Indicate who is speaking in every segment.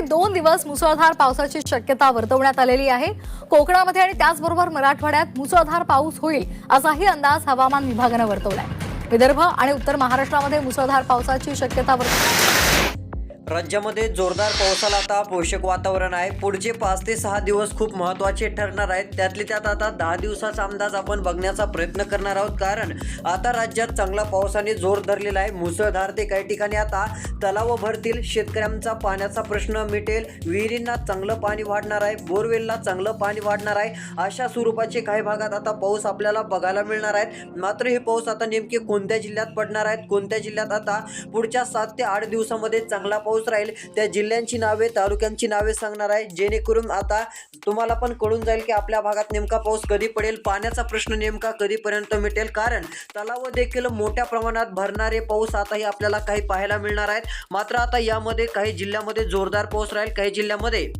Speaker 1: दोन दिवस मुसळधार पावसाची शक्यता वर्तवण्यात आलेली आहे. कोकणामध्ये आणि त्याचबरोबर मराठवाड्यात मुसळधार पाऊस होईल असाही अंदाज हवामान विभागानं वर्तवलाय. विदर्भ आणि उत्तर महाराष्ट्रामध्ये मुसळधार पावसाची शक्यता वर्तवली
Speaker 2: राज्यामध्ये जोरदार पावसाला आता पोषक वातावरण आहे. पुढचे पाच ते सहा दिवस खूप महत्त्वाचे ठरणार आहेत. त्यातले त्यात आता दहा दिवसाचा अंदाज आपण बघण्याचा प्रयत्न करणार आहोत. कारण आता राज्यात चांगला पावसाने जोर धरलेला आहे. मुसळधार ते काही ठिकाणी आता तलाव भरतील. शेतकऱ्यांचा पाण्याचा प्रश्न मिटेल. विहिरींना चांगलं पाणी वाढणार आहे. बोरवेलला चांगलं पाणी वाढणार आहे. अशा स्वरूपाचे काही भागात आता पाऊस आपल्याला बघायला मिळणार आहेत. मात्र हे पाऊस आता नेमके कोणत्या जिल्ह्यात पडणार आहेत? कोणत्या जिल्ह्यात आता पुढच्या सात ते आठ दिवसामध्ये चांगला पाऊस राहील त्या जिल्ह्यांची नावे तालुक्यांची नावे सांगणार आहे. जेणेकरून आता तुम्हाला पण कळून जाईल की आपल्या भागात नेमका पाऊस कधी पडेल पाण्याचा प्रश्न नेमका कधीपर्यंत मिटेल. कारण तलाव देखील मोठ्या प्रमाणात भरणारे पाऊस आताही आपल्याला काही पाहायला मिळणार आहेत. मात्र आता यामध्ये काही जिल्ह्यामध्ये जोरदार पाऊस राहील काही जिल्ह्यामध्ये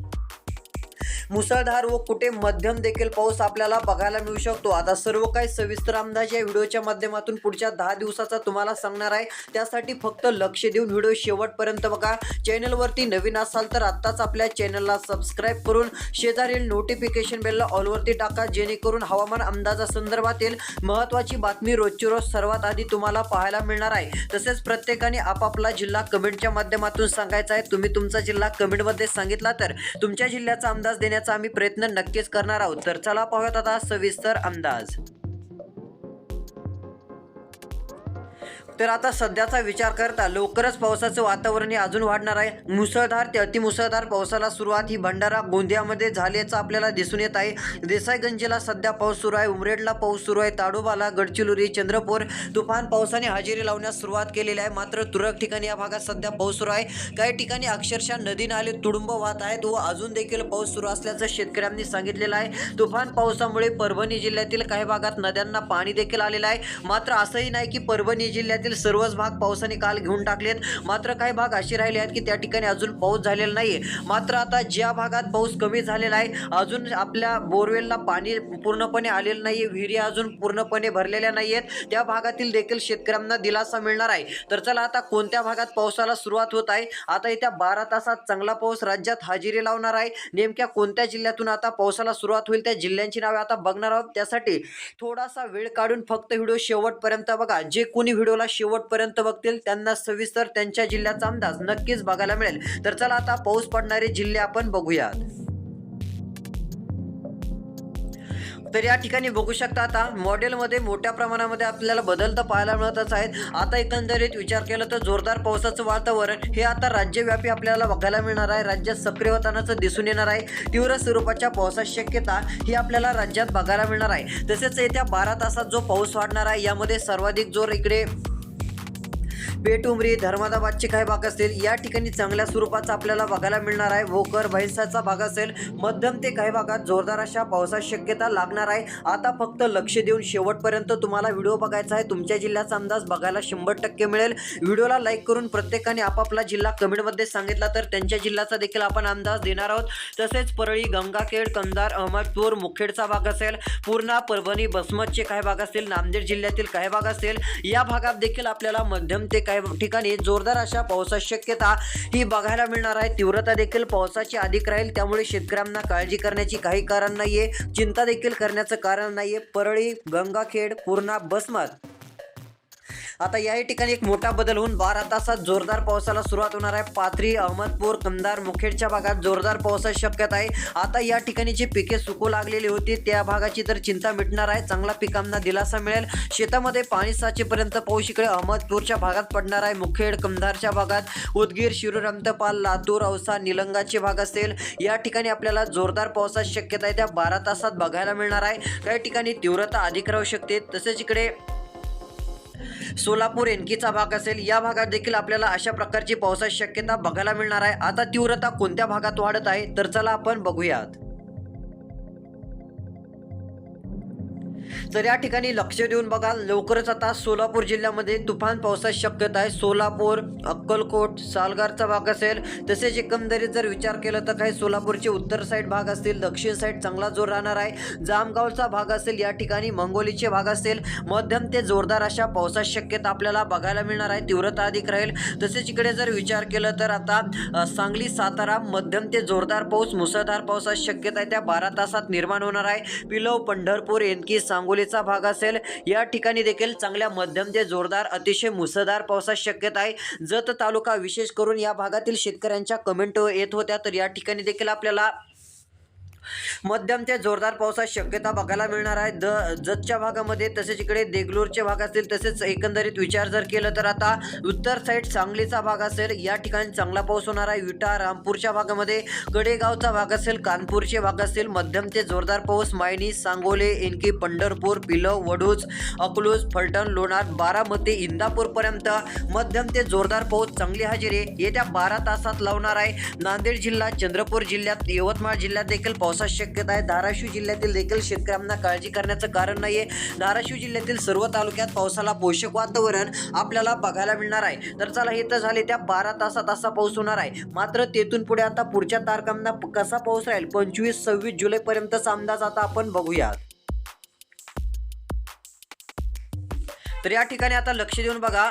Speaker 2: मुसळधार व कुठे मध्यम देखील पाऊस आपल्याला बघायला मिळू शकतो. आता सर्व काही सविस्तर अंदाज या व्हिडिओच्या माध्यमातून पुढच्या दहा दिवसाचा तुम्हाला सांगणार आहे. त्यासाठी फक्त लक्ष देऊन व्हिडिओ शेवटपर्यंत बघा. चॅनलवरती नवीन असाल तर आत्ताच आपल्या चॅनलला सबस्क्राईब करून शेजारील नोटिफिकेशन बेलला ऑलवरती टाका. जेणेकरून हवामान अंदाजासंदर्भातील महत्त्वाची बातमी रोजची रोज सर्वात आधी तुम्हाला पाहायला मिळणार आहे. तसेच प्रत्येकाने आपापला जिल्हा कमेंटच्या माध्यमातून सांगायचा आहे. तुम्ही तुमचा जिल्हा कमेंटमध्ये सांगितला तर तुमच्या जिल्ह्याचा अंदाज देण्याचा आम्ही प्रयत्न नक्कीच करणार आहोत. तर चला पाहूयात आता सविस्तर अंदाज. तर आता सध्याचा विचार करता लवकरच पावसाचं वातावरण हे अजून वाढणार आहे. मुसळधार ते अतिमुसळधार पावसाला सुरुवात ही भंडारा गोंदियामध्ये झाल्याचं आपल्याला दिसून येत आहे. देसाईगंजला सध्या पाऊस सुरू आहे. उमरेडला पाऊस सुरू आहे. ताडोबाला गडचिरोली चंद्रपूर तुफान पावसाने हजेरी लावण्यास सुरुवात केलेली आहे. मात्र तुरळक ठिकाणी या भागात सध्या पाऊस सुरू आहे. काही ठिकाणी अक्षरशः नदी नाले तुडुंब वाहत आहेत व अजून देखील पाऊस सुरू असल्याचं शेतकऱ्यांनी सांगितलेलं आहे. तुफान पावसामुळे परभणी जिल्ह्यातील काही भागात नद्यांना पाणी देखील आलेलं आहे. मात्र असंही नाही की परभणी जिल्ह्यातील सर्वच भाग पावसाने काल घेऊन टाकलेत. मात्र काही भाग असे राहिले आहेत की त्या ठिकाणी अजून पाऊस झालेला नाही मात्र आता ज्या भागात पाऊस कमी झालेला आहे अजून आपल्या बोरवेलला पाणी पूर्णपणे आलेलं नाही विहिरी अजून पूर्णपणे भरलेल्या नाही आहेत त्या भागातील देखील शेतकऱ्यांना दिलासा मिळणार आहे. तर चला आता कोणत्या भागात पावसाला सुरुवात होत आहे? आता येत्या बारा तासात चांगला पाऊस राज्यात हजेरी लावणार आहे. नेमक्या कोणत्या जिल्ह्यातून आता पावसाला सुरुवात होईल त्या जिल्ह्यांची नावे आता बघणार आहोत. त्यासाठी थोडासा वेळ काढून फक्त व्हिडिओ शेवटपर्यंत बघा. जे कोणी व्हिडिओला शेवटपर्यंत बघतील त्यांना सविस्तर त्यांच्या जिल्ह्याचा अंदाज नक्कीच बघायला मिळेल. तर चला आता पाऊस पडणारे जिल्हे आपण बघूयात. तर या ठिकाणी बघू शकता आता मॉडेलमध्ये मोठ्या प्रमाणामध्ये आपल्याला बदल तर पाहायला मिळतच आहेत. आता एकंदरीत विचार केला तर जोरदार पावसाचं वातावरण हे आता राज्यव्यापी आपल्याला बघायला मिळणार आहे. राज्यात सक्रिय होतानाचं दिसून येणार आहे. तीव्र स्वरूपाच्या पावसाची शक्यता ही आपल्याला राज्यात बघायला मिळणार आहे. तसेच येत्या बारा तासात जो पाऊस वाढणार आहे यामध्ये सर्वाधिक जोर इकडे पेटुमरी धर्मादाबादचे काही भाग असतील या ठिकाणी चांगल्या स्वरूपाचा आपल्याला बघायला मिळणार आहे. भोकर भैंसाचा भाग असेल मध्यम ते काही भागात जोरदार अशा पावसाची शक्यता लागणार आहे. आता फक्त लक्ष देऊन शेवटपर्यंत तुम्हाला व्हिडिओ बघायचा आहे. तुमच्या जिल्ह्याचा अंदाज बघायला शंभर टक्के मिळेल. व्हिडिओला लाईक करून प्रत्येकाने आपापला जिल्हा कमेंटमध्ये सांगितला तर त्यांच्या जिल्ह्याचा देखील आपण अंदाज देणार आहोत. तसेच परळी गंगाखेड कंधार अहमदपूर मुखेडचा भाग असेल पूर्णा परभणी बसमतचे काही भाग असतील नांदेड जिल्ह्यातील काही भाग असेल या भागात देखील आपल्याला मध्यम ते काही ठिकाणी जोरदार अशा पावसाची शक्यता ही बघायला मिळणार आहे. तीव्रता देखील पावसाची अधिक राहील. त्यामुळे शेतकऱ्यांना काळजी करण्याची काही कारण नाहीये. चिंता देखील करण्याचं कारण नाहीये. परळी गंगाखेड पूर्णा बसमत. आता याही ठिकाणी एक मोठा बदल होऊन बारा तासात जोरदार पावसाला सुरुवात होणार आहे. पाथरी अहमदपूर कंदार मुखेडच्या भागात जोरदार पावसाची शक्यता आहे. आता या ठिकाणी जी पिके सुकू लागलेली होती त्या भागाची तर चिंता मिटणार आहे. चांगला पिकांना दिलासा मिळेल. शेतामध्ये पाणी साचेपर्यंत पाऊस इकडे अहमदपूरच्या भागात पडणार आहे. मुखेड कंधारच्या भागात उदगीर शिरूर रमतपाल लातूर औसा निलंगाचे भाग असेल. या ठिकाणी आपल्याला जोरदार पावसाची शक्यता आहे. त्या बारा तासात बघायला मिळणार आहे. काही ठिकाणी तीव्रता अधिक राहू शकते. तसेच इकडे सोलापूर एनकीचा भाग असेल या भागात देखील आपल्याला अशा प्रकारची पावसाची शक्यता बघायला मिळणार आहे. आता तीव्रता कोणत्या भागात वाढत आहे तर चला आपण बघूयात. तर या ठिकाणी लक्ष देऊन बघा लवकरच आता सोलापूर जिल्ह्यामध्ये तुफान पावसाची शक्यता आहे. सोलापूर अक्कलकोट सालगारचा भाग असेल तसेच एकंदरीत जर विचार केला तर काही सोलापूरचे उत्तर साईड भाग असतील दक्षिण साईड चांगला जोर राहणार आहे. जामगावचा भाग असेल या ठिकाणी मंगोलीचे भाग असेल मध्यम ते जोरदार अशा पावसाची शक्यता आपल्याला बघायला मिळणार आहे. तीव्रता अधिक राहील. तसेच इकडे जर विचार केला तर आता सांगली सातारा मध्यम ते जोरदार पाऊस मुसळधार पावसाची शक्यता आहे. त्या बारा तासात निर्माण होणार आहे. पिलव पंढरपूर एनकी सांगोलीचा भाग असेल. या ठिकाणी देखील चांगल्या मध्यम ते जोरदार अतिशय मुसळधार पावसाची शक्यता आहे. जत तालुका विशेष करून या भागातील शेतकऱ्यांच्या कमेंट येत होत्या. तर या ठिकाणी देखील आपल्याला मध्यम ते जोरदार पावसाची शक्यता बघायला मिळणार आहे. द जतच्या भागामध्ये तसेच इकडे देगलूरचे भाग असतील तसेच एकंदरीत विचार जर केलं तर आता उत्तर साईड सांगलीचा भाग असेल या ठिकाणी चांगला पाऊस होणार आहे. विटा रामपूरच्या भागामध्ये कडेगावचा भाग असेल कानपूरचे भाग असतील मध्यम ते जोरदार पाऊस मायनी सांगोले इनकी पंढरपूर पिलव वडूज अकलूज फलटण लोणार बारामती इंदापूरपर्यंत मध्यम ते जोरदार पाऊस चांगली हजेरी येत्या बारा तासात लावणार आहे. नांदेड जिल्हा चंद्रपूर जिल्ह्यात यवतमाळ जिल्ह्यात देखील पाऊस पावसाची शक्यता आहे. धाराशिव जिल्ह्यातील देखील शेतकऱ्यांना काळजी करण्याचं कारण नाहीये. धाराशिव जिल्ह्यातील सर्व तालुक्यात पावसाला पोषक वातावरण आपल्याला बघायला मिळणार आहे. तर चला हे तर झाले त्या बारा तासात असा पाऊस होणार आहे. मात्र तेथून पुढे आता पुढच्या तारखांना कसा पाऊस राहील? पंचवीस सव्वीस जुलै पर्यंतचा अंदाज आता आपण बघूयात. तर या ठिकाणी आता लक्ष देऊन बघा.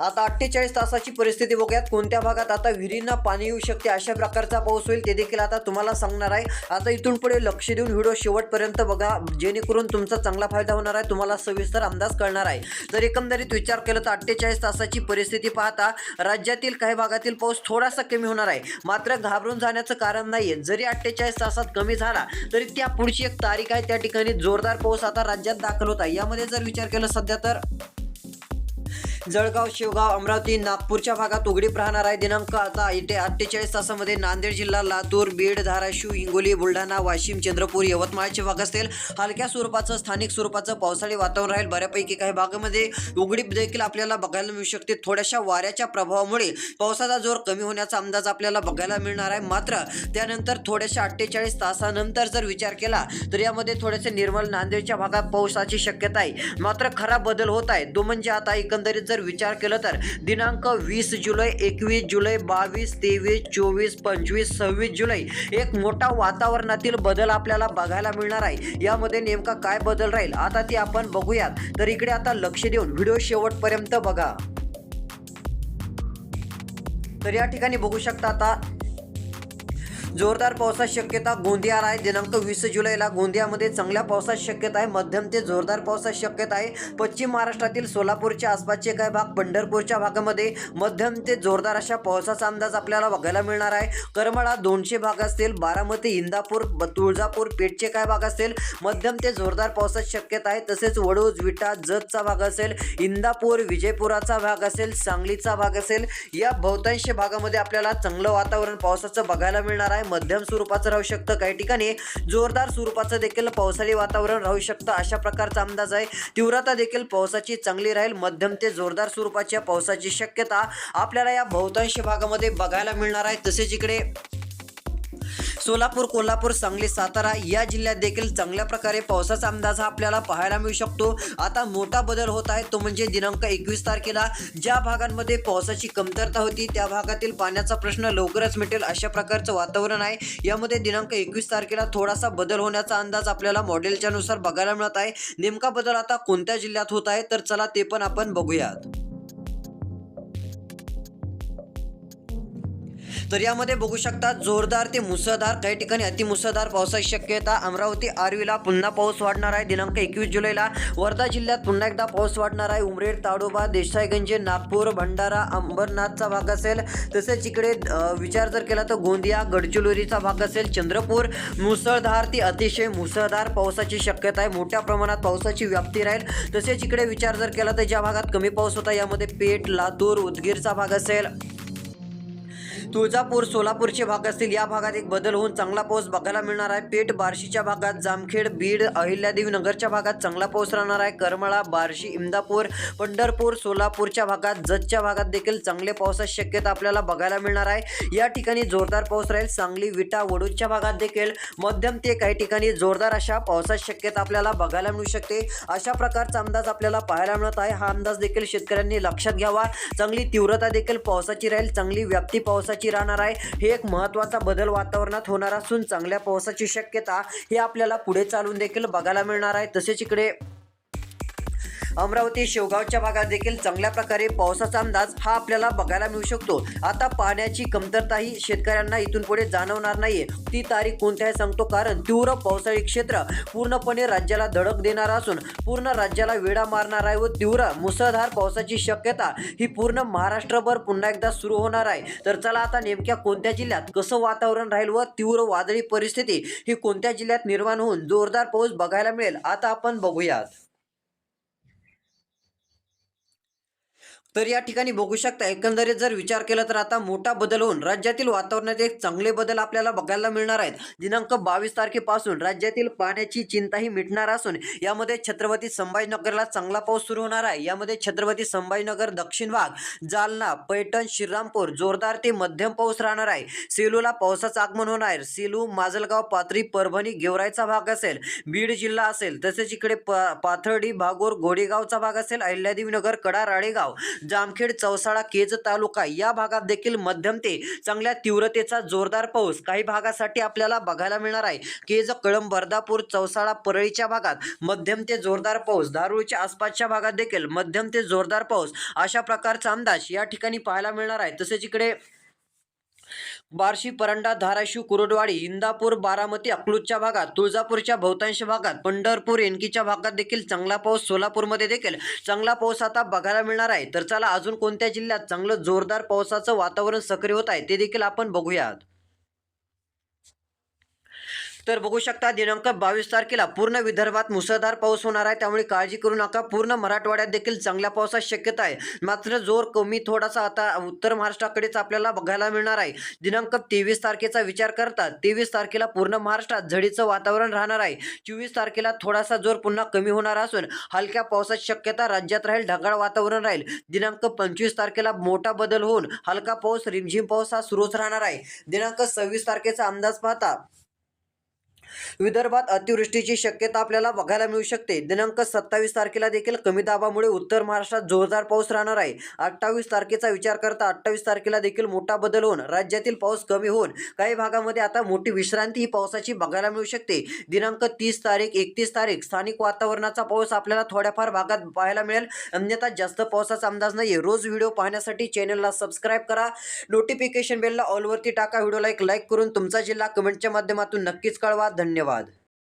Speaker 2: आता अठ्ठेचाळीस तासाची परिस्थिती बघूयात. कोणत्या भागात आता विहिरींना पाणी येऊ शकते? अशा प्रकारचा पाऊस होईल. ते देखील आता तुम्हाला सांगणार आहे. आता इथून पुढे लक्ष देऊन व्हिडिओ शेवटपर्यंत बघा. जेणेकरून तुमचा चांगला फायदा होणार आहे. तुम्हाला सविस्तर अंदाज कळणार आहे. जर एकंदरीत विचार केला तर अठ्ठेचाळीस तासाची परिस्थिती पाहता राज्यातील काही भागातील पाऊस थोडासा कमी होणार आहे. मात्र घाबरून जाण्याचं कारण नाही आहे जरी अठ्ठेचाळीस तासात कमी झाला तरी त्या पुढची एक तारीख आहे. त्या ठिकाणी जोरदार पाऊस आता राज्यात दाखल होत आहे. यामध्ये जर विचार केला सध्या तर जळगाव शिवगाव अमरावती नागपूरच्या भागात उघडीप राहणार आहे दिनांक आता इथे अठ्ठेचाळीस तासामध्ये नांदेड जिल्हा लातूर बीड धाराशिव हिंगोली बुलढाणा वाशिम चंद्रपूर यवतमाळचे भाग असतील. हलक्या स्वरूपाचं स्थानिक स्वरूपाचं पावसाळी वातावरण राहील. बऱ्यापैकी काही भागामध्ये उघडीप देखील आपल्याला बघायला मिळू शकते. थोड्याशा वाऱ्याच्या प्रभावामुळे पावसाचा जोर कमी होण्याचा अंदाज आपल्याला बघायला मिळणार आहे. मात्र त्यानंतर थोड्याशा अठ्ठेचाळीस तासानंतर जर विचार केला तर यामध्ये थोडेसे निर्मल नांदेडच्या भागात पावसाची शक्यता आहे. मात्र खरा बदल होत आहे तो म्हणजे आता एकंदरीत जर विचार केला तर दिनांक वीस जुलै एकवीस जुलै बावीस तेवीस चोवीस पंचवीस सव्वीस जुलै एक मोठा वातावरणातील बदल आपल्याला बघायला मिळणार आहे. यामध्ये नेमका काय बदल राहील? आता ते आपण बघूयात. तर इकडे आता लक्ष देऊन व्हिडिओ शेवटपर्यंत बघा. तर या ठिकाणी बघू शकता आता जोरदार पावसाची शक्यता गोंदियाला आहे. दिनांक वीस जुलैला गोंदियामध्ये चांगल्या पावसाची शक्यता आहे. मध्यम ते जोरदार पावसाची शक्यता आहे. पश्चिम महाराष्ट्रातील सोलापूरच्या आसपासचे काही भाग पंढरपूरच्या भागामध्ये मध्यम ते जोरदार अशा पावसाचा अंदाज आपल्याला बघायला मिळणार आहे. करमाळा दोनशे भाग असतील. बारामती इंदापूर ब- तुळजापूर पेठचे काय भाग असतील? मध्यम ते जोरदार पावसाची शक्यता आहे. तसेच वडूज विटा जतचा भाग असेल इंदापूर विजयपुराचा भाग असेल सांगलीचा भाग असेल या बहुतांश भागामध्ये आपल्याला चांगलं वातावरण पावसाचं बघायला मिळणार आहे. मध्यम स्वरूपाचं राहू शकतं? काही ठिकाणी जोरदार स्वरूपाचं देखील पावसाळी वातावरण राहू शकतं. अशा प्रकारचा अंदाज आहे. तीव्रता देखील पावसाची चांगली राहील. मध्यम ते जोरदार स्वरूपाच्या पावसाची शक्यता आपल्याला या बहुतांश भागामध्ये बघायला मिळणार आहे. तसेच इकडे सोलापूर कोल्हापूर सांगली सातारा या जिल्ह्यात देखील चांगल्या प्रकारे पावसाचा अंदाज हा आपल्याला पाहायला मिळू शकतो. आता मोठा बदल होत आहे तो म्हणजे दिनांक एकवीस तारखेला. ज्या भागांमध्ये पावसाची कमतरता होती त्या भागातील पाण्याचा प्रश्न लवकरच मिटेल अशा प्रकारचं वातावरण आहे. यामध्ये दिनांक एकवीस तारखेला थोडासा बदल होण्याचा अंदाज आपल्याला मॉडेलच्या नुसार बघायला मिळत आहे. नेमका बदल आता कोणत्या जिल्ह्यात होत आहे तर चला ते पण आपण बघूयात. तर यामध्ये बघू शकता जोरदार ते मुसळधार काही ठिकाणी अतिमुसळधार पावसाची शक्यता. अमरावती आर्वीला पुन्हा पाऊस वाढणार आहे. दिनांक एकवीस जुलैला वर्धा जिल्ह्यात पुन्हा एकदा पाऊस वाढणार आहे. उमरेड ताडोबा देसाईगंज नागपूर भंडारा अंबरनाथचा भाग असेल. तसेच इकडे विचार जर केला तर गोंदिया गडचिरोलीचा भाग असेल. चंद्रपूर मुसळधार ती अतिशय मुसळधार पावसाची शक्यता आहे. मोठ्या प्रमाणात पावसाची व्याप्ती राहील. तसेच इकडे विचार जर केला तर ज्या भागात कमी पाऊस होता यामध्ये पेठ लातूर उदगीरचा भाग असेल. तुळजापूर सोलापूरचे भाग असतील या भागात एक बदल होऊन चांगला पाऊस बघायला मिळणार आहे. पेठ बार्शीच्या भागात जामखेड बीड अहिल्यादेवी नगरच्या भागात चांगला पाऊस राहणार आहे. करमळा बार्शी इंदापूर पंढरपूर सोलापूरच्या भागात जतच्या भागात देखील चांगले पावसाची शक्यता आपल्याला बघायला मिळणार आहे. या ठिकाणी जोरदार पाऊस राहील. सांगली विटा वडूजच्या भागात देखील मध्यम ते काही ठिकाणी जोरदार अशा पावसाची शक्यता आपल्याला बघायला मिळू शकते. अशा प्रकारचा अंदाज आपल्याला पाहायला मिळत आहे. हा अंदाज देखील शेतकऱ्यांनी लक्षात घ्यावा. चांगली तीव्रता देखील पावसाची राहील. चांगली व्याप्ती पावसाची राहणार आहे. हे एक महत्त्वाचा बदल वातावरणात होणार असून चांगल्या पावसाची शक्यता हे आपल्याला पुढे चालून देखील बघायला मिळणार आहे. तसेच इकडे अमरावती शेवगावच्या भागात देखील चांगल्या प्रकारे पावसाचा अंदाज हा आपल्याला बघायला मिळू शकतो. आता पाण्याची कमतरताही शेतकऱ्यांना इथून पुढे जाणवणार नाहीये. ती तारीख कोणती आहे सांगतो कारण तीव्र पावसाळी क्षेत्र पूर्णपणे राज्याला धडक देणार असून पूर्ण राज्याला वेढा मारणार आहे व तीव्र मुसळधार पावसाची शक्यता ही पूर्ण महाराष्ट्रभर पुन्हा एकदा सुरू होणार आहे. तर चला आता नेमक्या कोणत्या जिल्ह्यात कसं वातावरण राहील व तीव्र वादळी परिस्थिती ही कोणत्या जिल्ह्यात निर्माण होऊन जोरदार पाऊस बघायला मिळेल आता आपण बघूयात. तर या ठिकाणी बघू शकता एकंदरीत जर विचार केला तर आता मोठा बदल होऊन राज्यातील वातावरणात एक चांगले बदल आपल्याला बघायला मिळणार आहेत. दिनांक बावीस तारखेपासून राज्यातील पाण्याची चिंताही मिटणार असून यामध्ये छत्रपती संभाजीनगरला चांगला पाऊस सुरू होणार आहे. यामध्ये छत्रपती संभाजीनगर दक्षिण भाग जालना पैठण श्रीरामपूर जोरदार ते मध्यम पाऊस राहणार आहे. सेलूला पावसाचं आगमन होणार आहे. सेलू माजलगाव पाथरी परभणी गेवराईचा भाग असेल बीड जिल्हा असेल तसेच इकडे प पाथर्डी भागोर घोडेगावचा भाग असेल अहिल्यादेवीनगर कडा राळेगाव. जामखेड चौसाळा केज तालुका या भागात देखील मध्यम ते चांगल्या तीव्रतेचा जोरदार पाऊस काही भागासाठी आपल्याला बघायला मिळणार आहे. केज कळंब बर्दापूर चौसाळा परळीच्या भागात मध्यम ते जोरदार पाऊस. दारुळच्या आसपासच्या भागात देखील मध्यम ते जोरदार पाऊस अशा प्रकारचा अंदाज या ठिकाणी पाहायला मिळणार आहे. तसेच इकडे बार्शी परंडा धाराशिव कुरुडवाडी इंदापूर बारामती अकलूजच्या भागात तुळजापूरच्या बहुतांश भागात पंढरपूर एनकीच्या भागात देखील चांगला पाऊस सोलापूरमध्ये देखील चांगला पाऊस आता बघायला मिळणार आहे. तर चला अजून कोणत्या जिल्ह्यात चांगलं जोरदार पावसाचं वातावरण सक्रिय होत आहे ते देखील आपण बघूयात. तर बघू शकता दिनांक बावीस तारखेला पूर्ण विदर्भात मुसळधार पाऊस होणार आहे. त्यामुळे काळजी करू नका. पूर्ण मराठवाड्यात देखील चांगल्या पावसाची शक्यता आहे. मात्र जोर कमी थोडासा आता उत्तर महाराष्ट्राकडेच आपल्याला बघायला मिळणार आहे. दिनांक तेवीस तारखेचा विचार करता तेवीस तारखेला पूर्ण महाराष्ट्रात झडीचं वातावरण राहणार आहे. चोवीस तारखेला थोडासा जोर पुन्हा कमी होणार असून हलक्या पावसाची शक्यता राज्यात राहील ढगाळ वातावरण राहील. दिनांक पंचवीस तारखेला मोठा बदल होऊन हलका पाऊस रिमझिम पाऊस हा सुरूच राहणार आहे. दिनांक सव्वीस तारखेचा अंदाज पाहता विदर्भात अतिवृष्टीची शक्यता आपल्याला बघायला मिळू शकते. दिनांक सत्तावीस तारखेला देखील कमी दाबामुळे उत्तर महाराष्ट्रात जोरदार पाऊस राहणार आहे. अठ्ठावीस तारखेचा विचार करता अठ्ठावीस तारखेला देखील मोठा बदल होऊन राज्यातील पाऊस कमी होऊन काही भागामध्ये आता मोठी विश्रांती ही पावसाची बघायला मिळू शकते. दिनांक तीस तारीख एकतीस तारीख स्थानिक वातावरणाचा पाऊस आपल्याला थोड्याफार भागात पाहायला मिळेल. अन्यथा जास्त पावसाचा अंदाज नाही रोज व्हिडिओ पाहण्यासाठी चॅनलला सबस्क्राईब करा. नोटिफिकेशन बेलला ऑलवरती टाका. व्हिडिओला एक लाईक करून तुमचा जिल्हा कमेंटच्या माध्यमातून नक्कीच कळवा. धन्यवाद.